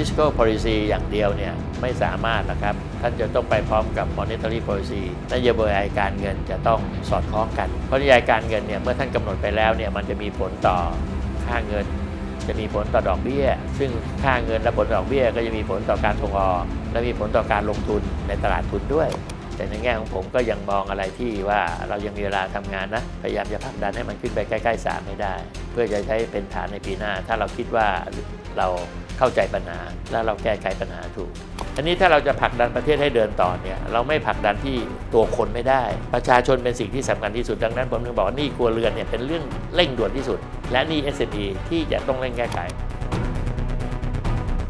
fiscal policy อย่างเดียวเนี่ยไม่สามารถนะครับ ท่านจะต้องไปพร้อมกับ monetary policy นโยบายการเงินจะต้องสอดคล้องกัน เพราะนโยบายการเงินเนี่ยเมื่อท่านกำหนดไปแล้วเนี่ยมันจะมีผลต่อค่าเงิน จะมีผลต่อดอกเบี้ย ซึ่งค่าเงินและผลดอกเบี้ย ก็จะมีผลต่อการส่งออกและมีผลต่อการลงทุนในตลาดทุนด้วยแต่ในแง่ของผมก็ยังมองอะไรที่ว่าเรายังมีเวลาทำงานนะ พยายามจะผลักดันให้มันขึ้นไปใกล้ๆสามให้ได้ เพื่อจะใช้เป็นฐานในปีหน้า ถ้าเราคิดว่าเรา เข้าใจปัญหา และเราแก้ไขปัญหาถูกอันนี้ถ้าเราจะผลักดันประเทศให้เดินต่อเนี่ยเราไม่ผลักดันที่ตัวคนไม่ได้ ประชาชนเป็นสิ่งที่สำคัญที่สุดดังนั้นผมถึงบอกว่านี่ครัวเรือนเนี่ยเป็นเรื่องเร่งด่วนที่สุด และนี่ SME ที่จะต้องเร่งแก้ไข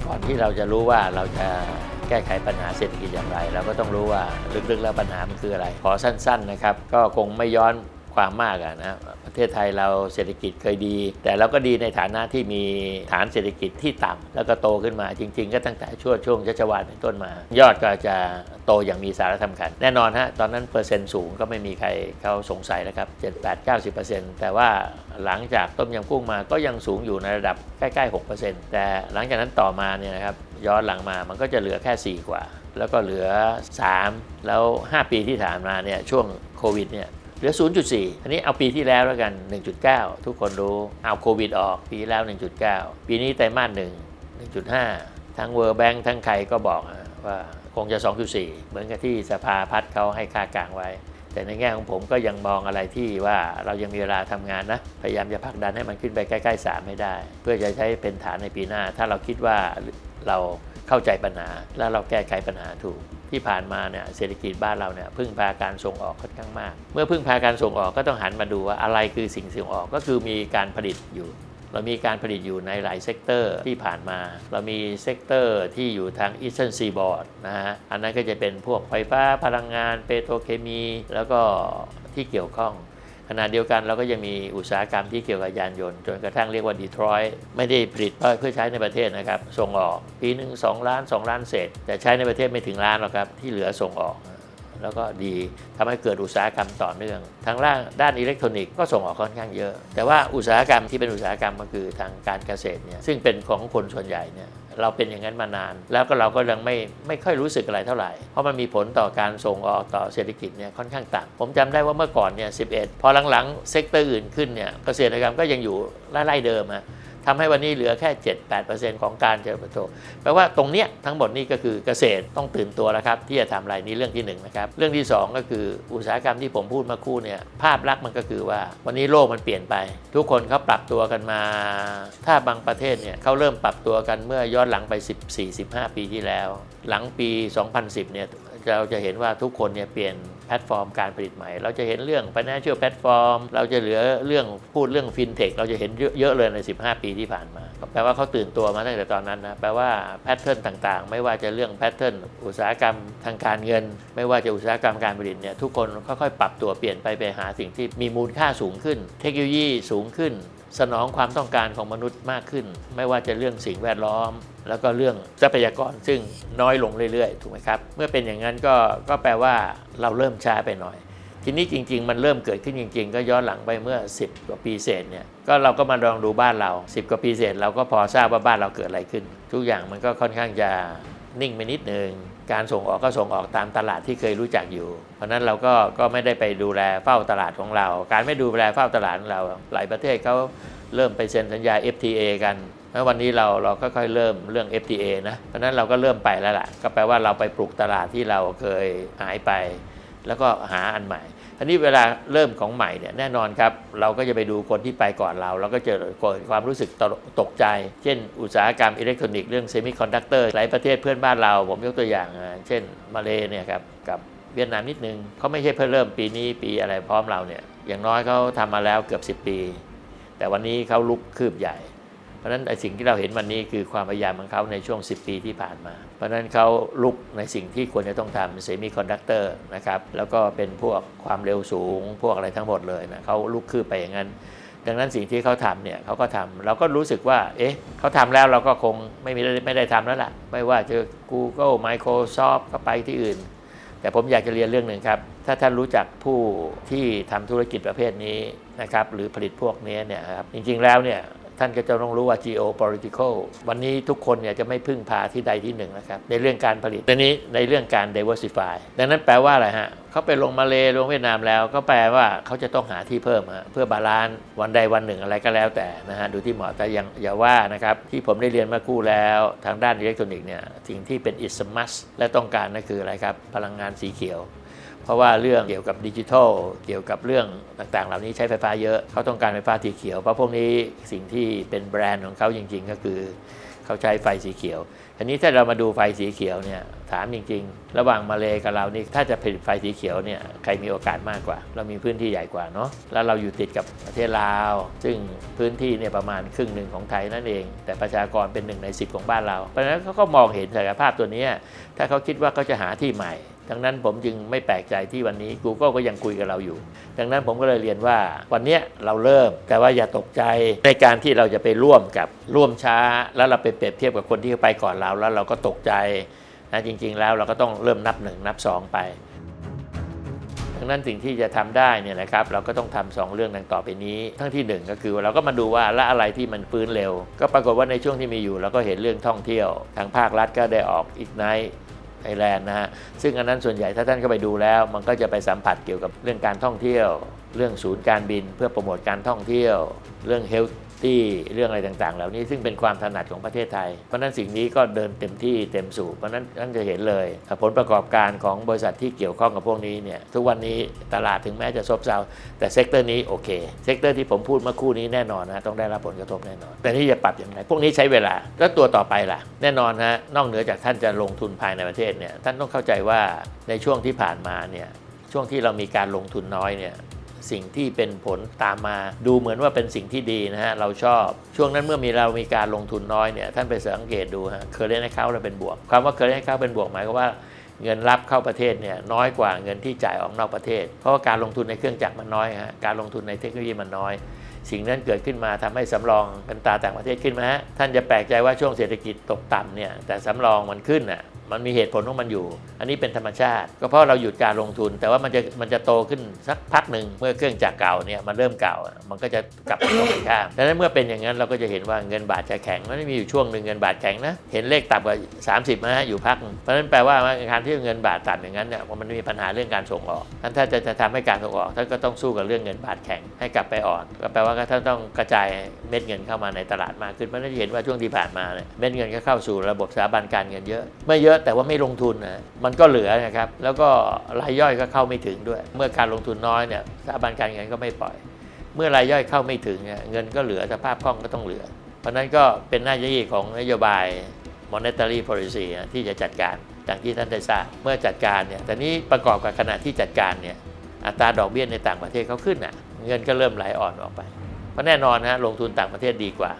ก่อนที่เราจะรู้ว่าเราจะแก้ไขปัญหาเศรษฐกิจอย่างไรเราก็ต้องรู้ว่าลึกๆแล้วปัญหามันคืออะไร ขอสั้น ๆนะครับ ก็คงไม่ย้อนความมากะนะ ประเทศไทยเราเศรษฐกิจเคยดี แต่เราก็ดีในฐานะที่มีฐานเศรษฐกิจที่ต่ำแล้วก็โตขึ้นมาจริง ๆ ก็ตั้งแต่ช่วงช่วงชัชวาลเป็นต้นมา ยอดก็จะโตอย่างมีสาระสำคัญ แน่นอนฮะตอนนั้นเปอร์เซ็นต์สูงก็ไม่มีใครเขาสงสัยแล้วครับ 7 8 9 0 แต่ว่าหลังจากต้มยำกุ้งมาก็ยังสูงอยู่ในระดับใกล้ๆ 6%แต่หลังจากนั้นต่อมาเนี่ยนะครับย้อนหลังมามันก็จะเหลือแค่ 4 กว่า แล้วก็เหลือ 3 แล้ว 5 ปีที่ผ่านมาเนี่ยช่วงโควิดเนี่ย เหลือ 0.4 อันนี้เอาปีที่แล้วแล้วกัน 1.9 ทุกคนรู้ เอาโควิดออกปีแล้ว 1.9 ปีนี้ไตรมาส1 1.5 ทั้ง World Bank ทั้งใครก็บอกว่าคงจะ 2.4 เหมือนกับที่สภาพัฒน์เขาให้ค่ากลางไว้ แต่ในแง่ของผมก็ยังมองอะไรที่ว่าเรายังมีเวลาทำงานนะ พยายามจะผลักดันให้มันขึ้นไปใกล้ๆ 3 ให้ได้ เพื่อจะใช้เป็นฐานในปีหน้า ถ้าเราคิดว่าเราเข้าใจปัญหาแล้วเราแก้ไขปัญหาถูก ที่ผ่านมาเนี่ยเศรษฐกิจบ้านเราเนี่ยพึ่งพาการส่งออกค่อนข้างมาก เมื่อพึ่งพาการส่งออกก็ต้องหันมาดูว่าอะไรคือสิ่งส่งออกก็คือมีการผลิตอยู่เรามีการผลิตอยู่ในหลายเซกเตอร์ที่ผ่านมา เรามีเซกเตอร์ที่อยู่ทางอีสเทิร์นซีบอร์ดนะฮะ อันนั้นก็จะเป็นพวกไฟฟ้าพลังงาน เปโตรเคมี แล้วก็ที่เกี่ยวข้อง ขณะเดียวกันเราก็ยังมีอุตสาหกรรมที่เกี่ยวกับยานยนต์ จนกระทั่งเรียกว่าดีทรอยต์ไม่ได้ผลิตเพื่อใช้ในประเทศนะครับ ส่งออก ปีหนึ่ง2ล้าน 2 ล้านเศษ แต่ใช้ในประเทศไม่ถึงล้านหรอกครับ ที่เหลือส่งออก แล้วก็ดีทำให้เกิดอุตสาหกรรมต่อเนื่อง ทางด้านด้านอิเล็กทรอนิกส์ก็ส่งออกค่อนข้างเยอะ แต่ว่าอุตสาหกรรมที่เป็นอุตสาหกรรมก็คือทางการเกษตรเนี่ยซึ่งเป็นของคนส่วนใหญ่เนี่ย เราเป็นอย่างนั้นมานาน แล้วก็เราก็ยังไม่ไม่ค่อยรู้สึกอะไรเท่าไหร่ เพราะมันมีผลต่อการส่งออกต่อเศรษฐกิจเนี่ยค่อนข้างต่ำผมจำได้ว่าเมื่อก่อนเนี่ย11 พอหลังๆเซกเตอร์อื่นขึ้นเนี่ยเกษตรกรรมก็ยังอยู่ไล่ๆเดิมฮะ ทำให้วันนี้เหลือแค่ 7-8%ของการเจริญเติบโตแปลว่าตรงเนี้ยทั้งหมดนี้ก็คือเกษตรต้องตื่นตัวแล้วครับ ที่จะทำอะไรนี่เรื่องที่1นงนะครับเรื่องที่ 2 ก็คืออุตสาหกรรมที่ผมพูดมาคู่เนี่ยภาพลักษณ์มันก็คือว่า วันนี้โลกมันเปลี่ยนไป ทุกคนเขาปรับตัวกันมา ถ้าบางประเทศเนี่ยเขาเริ่มปรับตัวกันเมื่อย้อนหลังไป 14-15 ปีที่แล้ว หลังปี 2010เนี่ยเราจะเห็นว่าทุกคนเนี่ยเปลี่ยน พลตฟอร์มการผลิตใหม่ เราจะเห็นเรื่อง financial platform เราจะเหลือเรื่องพูดเรื่อง fintech เราจะเห็นเยอะเลยใน 15 ปีที่ผ่านมา แปลว่าเขาตื่นตัวมาตั้งแต่ตอนนั้นนะ แปลว่าแพทเทิร์นต่างๆ ไม่ว่าจะเรื่องแพทเทิร์นอุตสาหกรรมทางการเงิน ไม่ว่าจะอุตสาหกรรมการผลิตเนี่ยทุกคนค่อยๆปรับตัวเปลี่ยนไปไปหาสิ่งที่มีมูลค่าสูงขึ้น เทคโนโลยีสูงขึ้นสนองความต้องการของมนุษย์มากขึ้น ไม่ว่าจะเรื่องสิ่งแวดล้อม แล้วก็เรื่องทรัพยากรซึ่งน้อยลงเรื่อยๆ ถูกไหมครับ เมื่อเป็นอย่างนั้นก็ก็แปลว่า เราเริ่มช้าไปหน่อย ทีนี้จริง ๆ มันเริ่มเกิดขึ้นจริง ๆ ก็ย้อนหลังไปเมื่อ 10 กว่าปีเศษเนี่ยก็เราก็มาลองดูบ้านเรา 10 กว่าปีเศษเราก็พอทราบว่าบ้านเราเกิดอะไรขึ้น ทุกอย่างมันก็ค่อนข้างจะนิ่งไปนิดนึงการส่งออกก็ส่งออกตามตลาดที่เคยรู้จักอยู่ เพราะนั้นเราก็ก็ไม่ได้ไปดูแลเฝ้าตลาดของเรา การไม่ดูแลเฝ้าตลาดของเรา หลายประเทศเขาเริ่มไปเซ็นสัญญา FTA กันแล้ววันนี้เราเราก็ค่อยเริ่มเรื่อง FTA นะ เพราะฉะนั้นเราก็เริ่มไปแล้วล่ะ ก็แปลว่าเราไปปลูกตลาดที่เราเคยหายไป แล้วก็หาอันใหม่อันนี้เวลาเริ่มของใหม่เนี่ยแน่นอนครับ เราก็จะไปดูคนที่ไปก่อนเรา เราก็จะเกิดความรู้สึกตกตกใจ เช่น อุตสาหกรรมอิเล็กทรอนิกส์เรื่องเซมิคอนดักเตอร์หลายประเทศเพื่อนบ้านเรา ผมยกตัวอย่าง เช่น มาเลเนี่ยครับกับเวียดนามนิดนึงเขาไม่ใช่เพิ่งเริ่มปีนี้ปีอะไรพร้อมเราเนี่ยอย่างน้อยเขาทำมาแล้วเกือบ 10 ปี แต่วันนี้เขาลุกคืบใหญ่ เพราะฉะนั้นไอ้สิ่งที่เราเห็นวันนี้คือความพยายามของเขาในช่วง 10 ปีที่ผ่านมา เพราะฉะนั้นเขาลุกในสิ่งที่ควรจะต้องทำเซมิคอนดักเตอร์นะครับแล้วก็เป็นพวกความเร็วสูง พวกอะไรทั้งหมดเลยนะเขาลุกคืบไปอย่างนั้น ดังนั้นสิ่งที่เขาทำเนี่ยเขาก็ทำเราก็รู้สึกว่าเอ๊ะเขาทำแล้วเราก็คงไม่มีไม่ได้ทำแล้วล่ะ ไม่ว่าจะ Google Microsoft ก็ไปที่อื่น แต่ผมอยากจะเรียนเรื่องหนึ่งครับถ้าท่านรู้จักผู้ที่ทำธุรกิจประเภทนี้นะครับหรือผลิตพวกนี้เนี่ยครับจริงๆแล้วเนี่ย ท่านก็จะต้องรู้ว่า geopolitical วันนี้ทุกคนเนี่ยจะไม่พึ่งพาที่ใดที่หนึ่งนะครับ ในเรื่องการผลิตในนี้ในเรื่องการ diversify ดังนั้นแปลว่าอะไรฮะเขาไปลงมาเลลงเวียดนามแล้ว ก็แปลว่าเขาจะต้องหาที่เพิ่มฮะเพื่อบาลานซ์วันใดวันหนึ่งอะไรก็แล้วแต่นะฮะดูที่เหมาะแต่ยังอย่าว่านะครับที่ผมได้เรียนมาคู่แล้วทางด้านอิเล็กทรอนิกส์เนี่ยสิ่งที่เป็น is a must และต้องการนั่นคืออะไรครับพลังงานสีเขียว เพราะว่าเรื่องเกี่ยวกับดิจิทัล เกี่ยวกับเรื่องต่างๆ เหล่านี้ใช้ไฟฟ้าเยอะเขาต้องการไฟฟ้าสีเขียวเพราะพวกนี้สิ่งที่เป็นแบรนด์ของเขาจริง ๆ ก็คือเขาใช้ไฟสีเขียวทีนี้ถ้าเรามาดูไฟสีเขียวเนี่ยถามจริง ๆ ระหว่างมาเลกับเรานี่ถ้าจะผลิตไฟสีเขียวเนี่ยใครมีโอกาสมากกว่า เรามีพื้นที่ใหญ่กว่าเนาะแล้วเราอยู่ติดกับประเทศลาว ซึ่งพื้นที่เนี่ยประมาณครึ่งหนึ่งของไทยนั่นเอง แต่ประชากรเป็นหนึ่งในสิบของบ้านเรา เพราะฉะนั้นเขาก็มองเห็นศักยภาพตัวนี้ถ้าเขาคิดว่าเขาจะหาที่ใหม่ ดังนั้นผมจึงไม่แปลกใจที่วันนี้ Google ก็ยังคุยกับเราอยู่ ดังนั้นผมก็เลยเรียนว่าวันนี้เราเริ่มแต่ว่าอย่าตกใจในการที่เราจะไปร่วมกับร่วมช้า แล้วเราไปเปรียบเทียบกับคนที่ไปก่อนเราแล้วเราก็ตกใจนะจริง ๆ แล้วเราก็ต้องเริ่มนับหนึ่งนับสองไปดังนั้นสิ่งที่จะทำได้เนี่ยนะครับเราก็ต้องทำสองเรื่องดังต่อไปนี้ ทั้งที่หนึ่งก็คือเราก็มาดูว่าละอะไรที่มันฟื้นเร็ว ก็ปรากฏว่าในช่วงที่มีอยู่เราก็เห็นเรื่องท่องเที่ยว ทางภาครัฐก็ได้ออกอีกไน ไทยแลนด์นะฮะซึ่งอันนั้นส่วนใหญ่ถ้าท่านเข้าไปดูแล้ว มันก็จะไปสัมผัสเกี่ยวกับเรื่องการท่องเที่ยว เรื่องศูนย์การบินเพื่อโปรโมทการท่องเที่ยว เรื่องเฮลท์ เรื่องอะไรต่างๆ เหล่านี้ซึ่งเป็นความถนัดของประเทศไทย เพราะนั้นสิ่งนี้ก็เดินเต็มที่เต็มสูบเพราะนั้นท่านจะเห็นเลย ผลประกอบการของบริษัทที่เกี่ยวข้องกับพวกนี้เนี่ยทุกวันนี้ตลาดถึงแม้จะซบเซาแต่เซกเตอร์นี้โอเคเซกเตอร์ที่ผมพูดเมื่อคู่นี้แน่นอนนะต้องได้รับผลกระทบแน่นอน แต่นี่จะปรับอย่างไรพวกนี้ใช้เวลาแล้วตัวต่อไปล่ะ แน่นอนฮะนอกเหนือจากท่านจะลงทุนภายในประเทศเนี่ยท่านต้องเข้าใจว่าในช่วงที่ผ่านมาเนี่ยช่วงที่เรามีการลงทุนน้อยเนี่ย สิ่งที่เป็นผลตามมา ดูเหมือนว่าเป็นสิ่งที่ดีนะฮะเราชอบช่วงนั้นเมื่อมีเรามีการลงทุนน้อยเนี่ยท่านไปสังเกตดูฮะเคอร์เรนต์เข้าเราเป็นบวกความว่าเคอร์เรนต์เข้าเป็นบวกหมายความว่าเงินรับเข้าประเทศเนี่ยน้อยกว่าเงินที่จ่ายออกนอกประเทศ เพราะว่าการลงทุนในเครื่องจักรมันน้อยฮะการลงทุนในเทคโนโลยีมันน้อย สิ่งนั้นเกิดขึ้นมาทำให้สำรองเป็นตาต่างประเทศขึ้นมาฮะท่านจะแปลกใจว่าช่วงเศรษฐกิจตกต่ำเนี่ยแต่สำรองมันขึ้นอะ มันมีเหตุผลของมันอยู่ อันนี้เป็นธรรมชาติ ก็เพราะเราหยุดการลงทุน แต่ว่ามันจะมันจะโตขึ้นสักพักหนึ่งเมื่อเครื่องจักรเก่าเนี่ยมันเริ่มเก่า มันก็จะกลับไปตรงกันข้ามดังนั้นเมื่อเป็นอย่างนั้นเราก็จะเห็นว่าเงินบาทจะแข็งมันมีอยู่ช่วงหนึ่งเงินบาทแข็งนะเห็นเลขต่ำกว่า30นะฮะอยู่พัก เพราะนั้นแปลว่าการที่เงินบาทต่ำอย่างนั้นเนี่ยมันมีปัญหาเรื่องการส่งออกท่านถ้าจะจะทำให้การส่งออกท่านก็ต้องสู้กับเรื่องเงินบาทแข็งให้กลับไปอ่อนก็แปลว่าท่านต้องกระจายเม็ดเงินเข้ามาในตลาดมากขึ้นเพราะนั้นจะเห็นว่าช่วงที่ผ่านมาเนี่ยเม็ดเงินก็เข้าสู่ระบบสถาบันการเงินเยอะไม่เยอะแต่ว่าไม่ลงทุนนะมันก็เหลือนะครับ แล้วก็รายย่อยก็เข้าไม่ถึงด้วย เมื่อการลงทุนน้อยเนี่ยสถาบันการเงินก็ไม่ปล่อย เมื่อรายย่อยเข้าไม่ถึงเนี่ยเงินก็เหลือสภาพคล่องก็ต้องเหลือ เพราะนั้นก็เป็นหน้าที่ของนโยบาย monetary policy ที่จะจัดการอย่างที่ท่านได้ทราบเมื่อจัดการเนี่ยแต่นี้ประกอบกับขณะที่จัดการเนี่ยอัตราดอกเบี้ยในต่างประเทศเขาขึ้นอะเงินก็เริ่มไหลอ่อนออกไปเพราะแน่นอนนะลงทุนต่างประเทศดีกว่า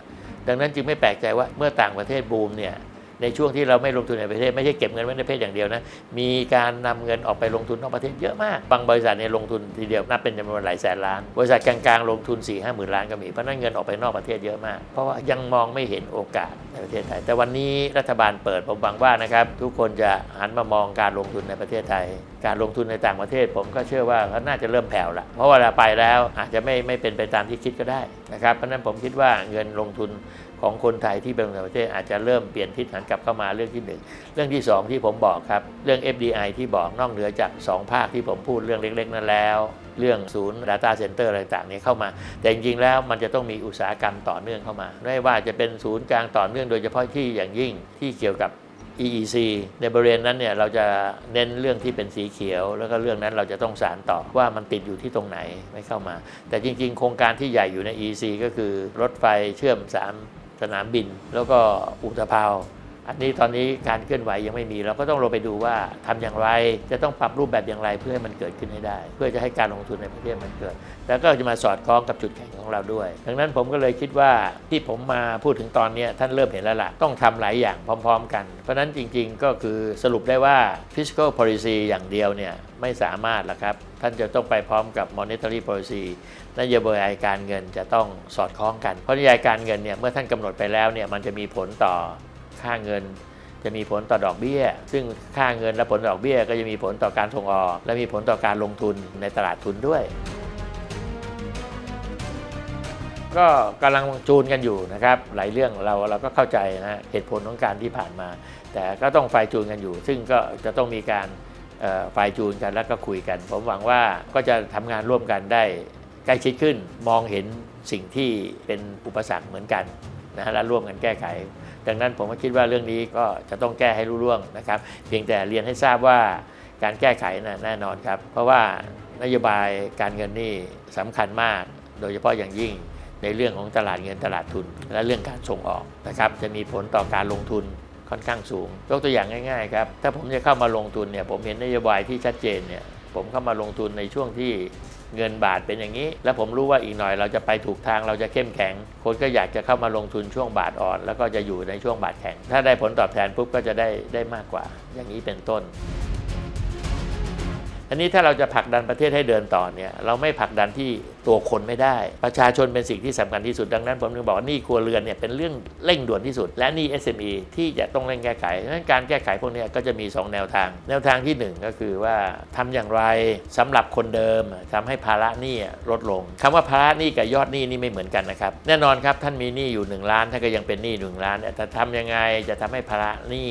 ดังนั้นจึงไม่แปลกใจว่าเมื่อต่างประเทศบูมเนี่ย ในช่วงที่เราไม่ลงทุนในประเทศไม่ใช่เก็บเงินไว้ในประเทศอย่างเดียวนะ มีการนำเงินออกไปลงทุนนอกประเทศเยอะมาก บางบริษัทเนี่ยลงทุนทีเดียวนับเป็นจำนวนหลายแสนล้าน บริษัทกลางๆลงทุน4ี่ห้าหมื่นล้านก็มี เพราะนั้นเงินออกไปนอกประเทศเยอะมาก เพราะว่ายังมองไม่เห็นโอกาสในประเทศไทย แต่วันนี้รัฐบาลเปิดผมหวังว่านะครับทุกคนจะหันมามองการลงทุนในประเทศไทย การลงทุนในต่างประเทศ ผมก็เชื่อว่าเขาน่าจะเริ่มแผ่วละ เพราะเวลาไปแล้วอาจจะไม่ไม่เป็นไปตามที่คิดก็ได้นะครับ เพราะนั้นผมคิดว่าเงินลงทุน ของคนไทยที่เป็นต่างประเทศอาจจะเริ่มเปลี่ยนทิศหันกลับเข้ามาเรื่องที่หนึ่งเรื่องที่สองที่ผมบอกครับเรื่อง FDI ที่บอกนอกเหนือจากสองภาคที่ผมพูดเรื่องเล็ก ๆ นั้นแล้ว เรื่องศูนย์ Data Center อะไรต่างๆนี้เข้ามา แต่จริงๆแล้วมันจะต้องมีอุตสาหกรรมต่อเนื่องเข้ามา ไม่ว่าจะเป็นศูนย์กลางต่อเนื่องโดยเฉพาะที่อย่างยิ่งที่เกี่ยวกับ EEC ในบริเวณนั้นเนี่ยเราจะเน้นเรื่องที่เป็นสีเขียว แล้วก็เรื่องนั้นเราจะต้องสารต่อว่ามันติดอยู่ที่ตรงไหนไม่เข้ามา แต่จริงๆ โครงการที่ใหญ่อยู่ใน EEC ก็คือรถไฟเชื่อม 3 สนามบิน แล้วก็อุตภาว อันนี้ตอนนี้การเคลื่อนไหวยังไม่มี เราก็ต้องลงไปดูว่าทำอย่างไร จะต้องปรับรูปแบบอย่างไรเพื่อให้มันเกิดขึ้นให้ได้ เพื่อจะให้การลงทุนในประเทศมันเกิด แล้วก็จะมาสอดคล้องกับจุดแข็งของเราด้วย ดังนั้นผมก็เลยคิดว่าที่ผมมาพูดถึงตอนนี้ท่านเริ่มเห็นแล้วล่ะต้องทำหลายอย่างพร้อม ๆ กัน เพราะนั้นจริง ๆ ก็คือสรุปได้ว่า fiscal policy อย่างเดียวเนี่ยไม่สามารถละครับ ท่านจะต้องไปพร้อมกับ monetary policy นโยบายการเงินจะต้องสอดคล้องกัน เพราะนโยบายการเงินเนี่ยเมื่อท่านกำหนดไปแล้วเนี่ยมันจะมีผลต่อ ค่าเงิน จะมีผลต่อดอกเบี้ย ซึ่งค่าเงินและผลดอกเบี้ย ก็จะมีผลต่อการส่งออก และมีผลต่อการลงทุนในตลาดทุนด้วย ก็กำลังจูนกันอยู่นะครับ หลายเรื่องเราเราก็เข้าใจนะเหตุผลของการที่ผ่านมา แต่ก็ต้องไฟจูนกันอยู่ ซึ่งก็จะต้องมีการไฟจูนกันแล้วก็คุยกัน ผมหวังว่าก็จะทำงานร่วมกันได้ใกล้ชิดขึ้นมองเห็นสิ่งที่เป็นอุปสรรคเหมือนกัน นะฮะและร่วมกันแก้ไข ดังนั้นผมก็คิดว่าเรื่องนี้ก็จะต้องแก้ให้รู้ร่วงนะครับ เพียงแต่เรียนให้ทราบว่าการแก้ไขนะแน่นอนครับ เพราะว่านโยบายการเงินนี่สำคัญมาก โดยเฉพาะอย่างยิ่งในเรื่องของตลาดเงินตลาดทุน และเรื่องการส่งออกนะครับจะมีผลต่อการลงทุนค่อนข้างสูง ยกตัวอย่างง่ายๆครับ ถ้าผมจะเข้ามาลงทุนเนี่ยผมเห็นนโยบายที่ชัดเจนเนี่ยผมเข้ามาลงทุนในช่วงที่ เงินบาทเป็นอย่างนี้ แล้วผมรู้ว่าอีกหน่อยเราจะไปถูกทางเราจะเข้มแข็ง คนก็อยากจะเข้ามาลงทุนช่วงบาทอ่อน แล้วก็จะอยู่ในช่วงบาทแข็ง ถ้าได้ผลตอบแทนปุ๊บก็จะได้ได้มากกว่า อย่างนี้เป็นต้น อันนี้ถ้าเราจะผลักดันประเทศให้เดินต่อเนี่ยเราไม่ผลักดันที่ตัวคนไม่ได้ ประชาชนเป็นสิ่งที่สำคัญที่สุดดังนั้นผมถึงบอกว่านี้ครัวเรือนเนี่ยเป็นเรื่องเร่งด่วนที่สุด และนี้ SME ที่จะต้องเร่งแก้ไขดังนั้นการแก้ไขพวกนี้ก็จะมี 2 แนวทาง แนวทางทีหนึ่1 ก็คือว่าทำอย่างไรสำหรับคนเดิมทำให้ภาระหนี้ลดลงคำว่าภาระหนี้กับยอดหนี้นี่ไม่เหมือนกันนะครับแน่นอนครับท่านมีหนี้อยู่ 1 ล้านท่านก็ยังเป็นหนี้1ล้านแต่ทำยังไงจะทำให้ภาระหนี้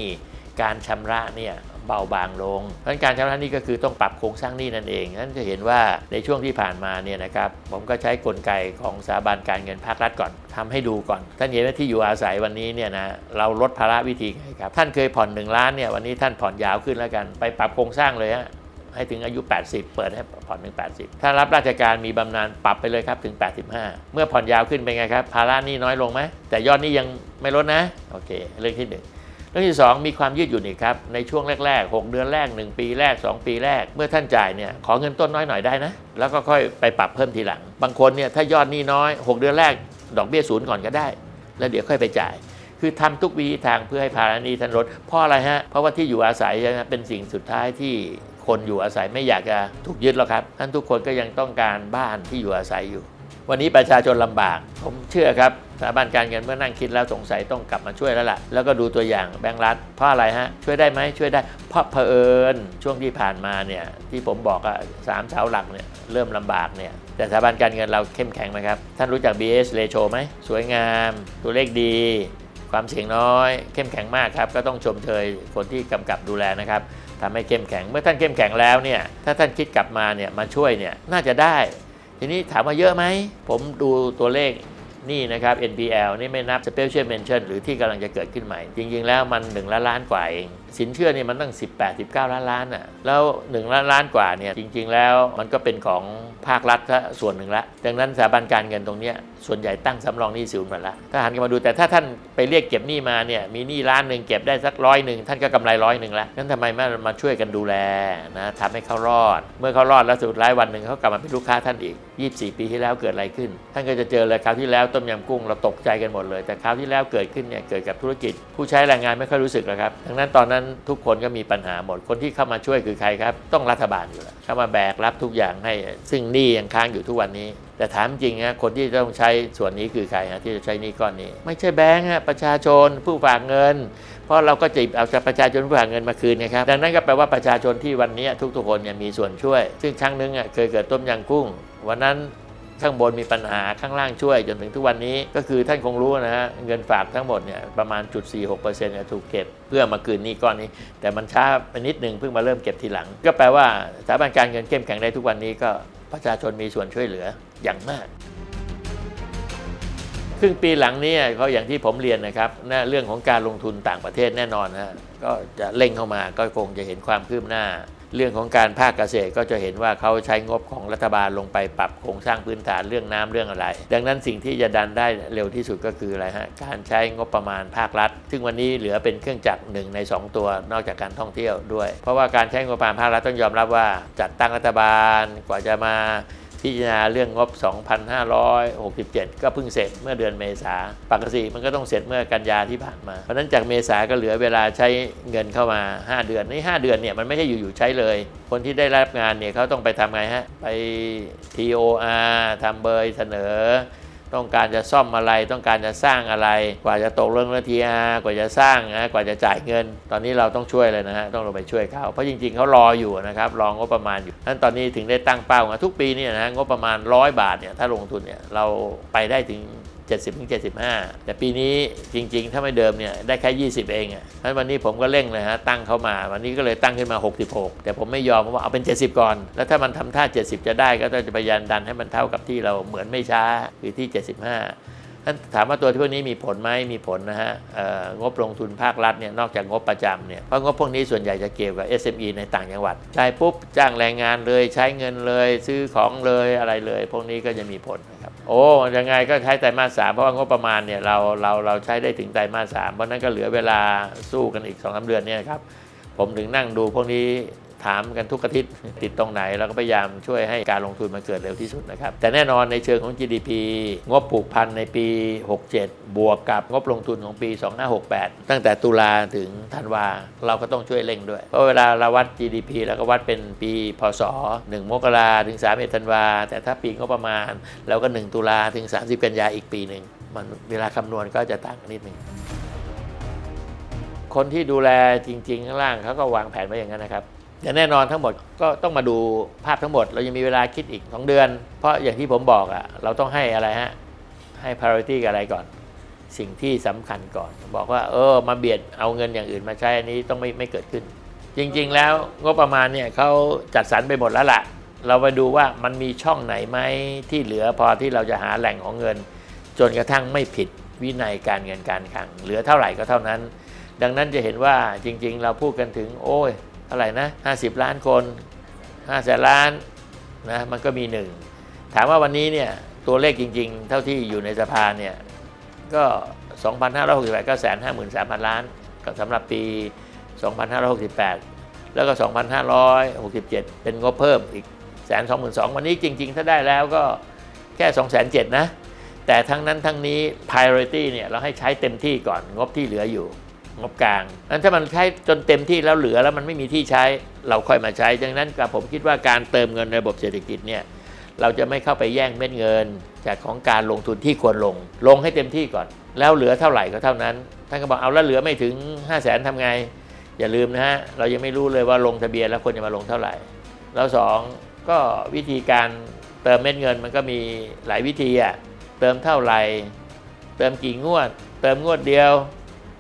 การชำระเนี่ย เบาบางลง เพราะฉะนั้นการชำระหนี้ก็คือต้องปรับโครงสร้างหนี้นั่นเองนั้นจะเห็นว่าในช่วงที่ผ่านมาเนี่ยนะครับผมก็ใช้กลไกของสถาบันการเงินภาครัฐก่อนทำให้ดูก่อน ท่านเห็นว่าที่อยู่อาศัยวันนี้เนี่ยนะเราลดภาระวิธีไงครับท่านเคยผ่อน 1 ล้านเนี่ยวันนี้ท่านผ่อนยาวขึ้นแล้วกันไปปรับโครงสร้างเลยฮะให้ถึงอายุ 80 เปิดให้ผ่อนถึง 80 ถ้ารับราชการมีบำนาญปรับไปเลยครับถึง 85 เมื่อผ่อนยาวขึ้นเป็นไงครับ ภาระหนี้น้อยลงไหมแต่ยอดหนี้ยังไม่ลดนะ โอเค เรื่องที่หน เรื่องที่ 2 มีความยืดหยุ่นอีกครับ ในช่วงแรก ๆ 6 เดือนแรก 1 ปีแรก 2 ปีแรก เมื่อท่านจ่ายเนี่ยขอเงินต้นน้อยหน่อยได้นะ แล้วก็ค่อยไปปรับเพิ่มทีหลัง บางคนเนี่ยถ้ายอดหนี้น้อย 6 เดือนแรก ดอกเบี้ยศูนย์ก่อนก็ได้ แล้วเดี๋ยวค่อยไปจ่าย คือทำทุกวิธีทางเพื่อให้ภาระหนี้ท่านลดเพราะอะไรฮะเพราะว่าที่อยู่อาศัยนะเป็นสิ่งสุดท้ายที่คนอยู่อาศัยไม่อยากจะถูกยึดหรอกครับท่านทุกคนก็ยังต้องการบ้านที่อยู่อาศัยอยู่ วันนี้ประชาชนลำบาก ผมเชื่อครับ สถาบันการเงินเมื่อนั่งคิดแล้วสงสัยต้องกลับมาช่วยแล้วล่ะ แล้วก็ดูตัวอย่างแบงก์รัฐเพราะอะไรฮะ ช่วยได้ไหมช่วยได้เพราะเผอิญช่วงที่ผ่านมาเนี่ยที่ผมบอกอะสามเสาหลักเนี่ยเริ่มลำบากเนี่ยแต่สถาบันการเงินเราเข้มแข็งไหมครับ ท่านรู้จัก BS ratio ไหมสวยงาม ตัวเลขดี ความเสี่ยงน้อย เข้มแข็งมากครับ ก็ต้องชมเชยคนที่กำกับดูแลนะครับทำให้เข้มแข็งเมื่อท่านเข้มแข็งแล้วเนี่ยถ้าท่านคิดกลับมาเนี่ยมาช่วยเนี่ยน่าจะได้ ทีนี้ถามว่าเยอะไหมผมดูตัวเลข นี่นะครับ NPL นี่ไม่นับ Special Mention หรือที่กำลังจะเกิดขึ้นใหม่ จริง ๆ แล้วมัน1ล้านล้านกว่าเอง สินเชื่อนี่มันตั้ง 18 19 ล้านล้านอะแล้ว1ล้านล้านกว่าเนี่ยจริง ๆ แล้วมันก็เป็นของภาครัฐส่วนหนึ่งละดังนั้นสถาบันการเงินตรงเนี้ยส่วนใหญ่ตั้งสำรองหนี้ศูนย์หมดละถ้าหันกลับมาดูแต่ถ้าท่านไปเรียกเก็บหนี้มาเนี่ยมีหนี้ล้านหนึ่งเก็บได้สักร้อยหนึ่งท่านก็กำไรร้อยหนึ่งละงั้นทำไมไม่มาช่วยกันดูแลนะทำให้เขารอด เมื่อเขารอดแล้วสุดท้ายวันหนึ่งเขากลับมาเป็นลูกค้าท่านอีก 24 ปีที่แล้วเกิดอะไรขึ้น ท่านก็จะเจอเลยคราวที่แล้วต้มยำกุ้งเราตกใจกันหมดเลย แต่คราวที่แล้วเกิดขึ้นเนี่ยเกิดกับธุรกิจ ผู้ใช้แรงงานไม่ค่อยรู้สึกหรอกครับดังนั้นตอนนั้นทุกคนก็มีปัญหาหมด คนที่เข้ามาช่วยคือใครครับ ต้องรัฐบาลอยู่แล้วเข้ามาแบกรับทุกอย่างให้ ซึ่งหนี้ยังค้างอยู่ทุกวันนี้ แต่ถามจริงนะคนที่ต้องใช้ส่วนนี้คือใครฮะที่จะใช้หนี้ก้อนนี้ ไม่ใช่แบงค์ฮะประชาชนผู้ฝากเงิน เพราะเราก็จะเอาจากประชาชนผู้ฝากเงินมาคืนนะครับ ดังนั้นก็แปลว่าประชาชนที่วันนี้ทุกๆคนเนี่ยมีส่วนช่วย ซึ่งครั้งหนึงอะเคยเกิดต้มยำกุ้ง วันนั้น ข้างบนมีปัญหาข้างล่างช่วยจนถึงทุกวันนี้ก็คือท่านคงรู้นะฮะเงินฝากทั้งหมดเนี่ยประมาณจุด46%เนี่ยถูกเก็บเพื่อมาคืนนี้ก้อนนี้ แต่มันช้าไปนิดหนึ่งเพิ่งมาเริ่มเก็บทีหลัง ก็แปลว่าสถาบันการเงินเข้มแข็งได้ทุกวันนี้ก็ประชาชนมีส่วนช่วยเหลืออย่างมากครึ่งปีหลังนี้ก็อย่างที่ผมเรียนนะครับนะเรื่องของการลงทุนต่างประเทศแน่นอนนะก็จะเร่งเข้ามาก็คงจะเห็นความคืบหน้า เรื่องของการภาคเกษตรก็จะเห็นว่าเขาใช้งบของรัฐบาลลงไปปรับโครงสร้างพื้นฐานเรื่องน้ำเรื่องอะไร ดังนั้นสิ่งที่จะดันได้เร็วที่สุดก็คืออะไรฮะการใช้งบประมาณภาครัฐ ซึ่งวันนี้เหลือเป็นเครื่องจักรหนึ่งใน 2 ตัวนอกจากการท่องเที่ยวด้วย เพราะว่าการใช้งบประมาณภาครัฐต้องยอมรับว่าจัดตั้งรัฐบาลกว่าจะมา พิจารณาเรื่องงบ 2,567 ก็เพิ่งเสร็จเมื่อเดือนเมษาปกติมันก็ต้องเสร็จเมื่อกันยาที่ผ่านมา เพราะนั้นจากเมษาก็เหลือเวลาใช้เงินเข้ามา 5 เดือนใน5เดือนเนี่ยมันไม่ใช่อยู่ๆใช้เลย คนที่ได้รับงานเนี่ยเขาต้องไปทำไงฮะ ไป TOR ทำเบอร์เสนอต้องการจะซ่อมอะไรต้องการจะสร้างอะไร กว่าจะตกเรื่องเรื่องทีอากว่าจะสร้างนะกว่าจะจ่ายเงิน ตอนนี้เราต้องช่วยเลยนะฮะต้องลงไปช่วยเขาเพราะจริงๆเขารออยู่นะครับรองงบประมาณอยู่ั้นตอนนี้ถึงได้ตั้งเป้าทุกปีเนี่ยนะงบประมาณร้อยบาทเนี่ยถ้าลงทุนเนี่ยเราไปได้ถึง 70ถึง75 แต่ปีนี้จริง ๆ ถ้าไม่เดิมเนี่ยได้แค่ 20 เองอะเพราะฉะนั้นวันนี้ผมก็เร่งเลยฮะตั้งเข้ามา วันนี้ก็เลยตั้งขึ้นมา 66 แต่ผมไม่ยอมเพราะว่าเอาเป็น 70 ก่อน แล้วถ้ามันทำท่า 70 จะได้ก็ต้องจะพยายามดันให้มันเท่ากับที่เราเหมือนไม่ช้าคือที่ 75 ท่านถามว่าตัวพวกนี้มีผลไหมมีผลนะฮะงบลงทุนภาครัฐเนี่ยนอกจากงบประจำเนี่ยเพราะงบพวกนี้ส่วนใหญ่จะเกี่ยวกับ SME ในต่างจังหวัดได้ปุ๊บจ้างแรงงานเลยใช้เงินเลยซื้อของเลยอะไรเลย พวกนี้ก็จะมีผลนะครับโอ้ยังไงก็ใช้ไตรมาสสามเพราะว่างบประมาณเนี่ยเราเราเราใช้ได้ถึงไตรมาสสามเพราะนั้นก็เหลือเวลาสู้กันอีก2อสเดือนเนี่ยครับผมถึงนั่งดูพวกนี้ ถามกันทุกอาทิตย์ติดตรงไหนเราก็พยายามช่วยให้การลงทุนมันเกิดเร็วที่สุดนะครับ แต่แน่นอนในเชิงของ GDP งบผูกพันในปี 67 บวกกับงบลงทุนของปี 2568 ตั้งแต่ตุลาถึงธันวาเราก็ต้องช่วยเร่งด้วย เพราะเวลาเราวัด GDP แล้วก็วัดเป็นปีพศ 1 มกราถึง3ธันวาแต่ถ้าปีงบประมาณเราก็ 1 ตุลาถึง 30 กันยาอีกปีหนึ่งมันเวลาคำนวณก็จะต่างนิดหนึ่งคนที่ดูแลจริงๆข้างล่างเขาก็วางแผนไว้อย่างนั้นนะครับ แต่แน่นอนทั้งหมดก็ต้องมาดูภาพทั้งหมด เรายังมีเวลาคิดอีก 2 เดือน เพราะอย่างที่ผมบอกอะเราต้องให้อะไรฮะ ให้ priority กับอะไรก่อน สิ่งที่สำคัญก่อน บอกว่า เออ มาเบียดเอาเงินอย่างอื่นมาใช้อันนี้ต้องไม่ไม่เกิดขึ้น จริงๆ แล้วงบประมาณเนี่ยเขาจัดสรรไปหมดแล้วล่ะ เราไปดูว่ามันมีช่องไหนไหมที่เหลือพอที่เราจะหาแหล่งของเงิน จนกระทั่งไม่ผิดวินัยการเงินการคลังเหลือเท่าไหร่ก็เท่านั้น ดังนั้นจะเห็นว่าจริง ๆ เราพูดกันถึง โอ้ย ท่าไหร่นะ50ล้านคน5แสนล้านนะมันก็มีหนึ่งถามว่าวันนี้เนี่ยตัวเลขจริง ๆ เท่าที่อยู่ในสภาเนี่ยก็2,568ก็แสนห้าหมื่นสามพันล้านก็สำหรับปี 2,568 แล้วก็ 2,567 เป็นงบเพิ่มอีกแสนสองหมื่นสองวันนี้จริง ๆ ถ้าได้แล้วก็แค่2 7 0 0 0นะ แต่ทั้งนั้นทั้งนี้ priority เนี่ยเราให้ใช้เต็มที่ก่อนงบที่เหลืออยู่ งบกลางนั้นถ้ามันใช้จนเต็มที่แล้วเหลือแล้วมันไม่มีที่ใช้เราค่อยมาใช้ ดังนั้นกับผมคิดว่าการเติมเงินในระบบเศรษฐกิจเนี่ยเราจะไม่เข้าไปแย่งเม็ดเงิน จากของการลงทุนที่ควรลง ลงให้เต็มที่ก่อน แล้วเหลือเท่าไหร่ก็เท่านั้น ท่านก็บอกเอาแล้วเหลือไม่ถึง 5 0 0แสนทำไง อย่าลืมนะฮะ เรายังไม่รู้เลยว่าลงทะเบียนแล้วคนจะมาลงเท่าไหร่ แล้วสองก็วิธีการเติมเม็ดเงินมันก็มีหลายวิธีอะเติมเท่าไหร่ เติมกี่งวด เติมงวดเดียว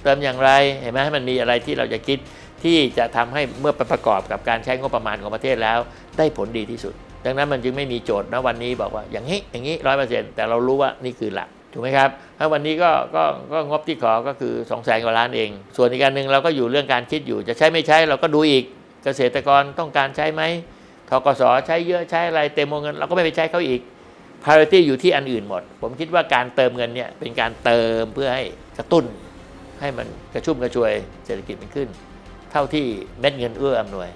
เติมอย่างไรเห็นไหมให้มันมีอะไรที่เราจะคิดที่จะทำให้เมื่อไปประกอบกับการใช้งบประมาณของประเทศแล้ว ได้ผลดีที่สุด ดังนั้นมันจึงไม่มีโจทย์นะวันนี้บอกว่าอย่างนี้อย่างนี้ร้อยเปอร์เซ็นต์แต่เรารู้ว่านี่คือหลักถูกไหมครับถ้าวันนี้ก็ก็ก็งบที่ขอก็คือ2องแสนกว่าล้านเอง ส่วนอีกการหนึ่งเราก็อยู่เรื่องการคิดอยู่ จะใช้ไม่ใช้เราก็ดูอีก เกษตรกรต้องการใช้ไหมทกสใช้เยอะใช้อะไรเต็มวงเงินเราก็ไม่ไปใช้เขาอีก priority อยู่ที่อันอื่นหมด ผมคิดว่าการเติมเงินเนี่ยเป็นการเติมเพื่อให้กระตุ้น ให้มันกระชุ่มกระชวยเศรษฐกิจมันขึ้น เท่าที่เม็ดเงินเอื้ออำานวย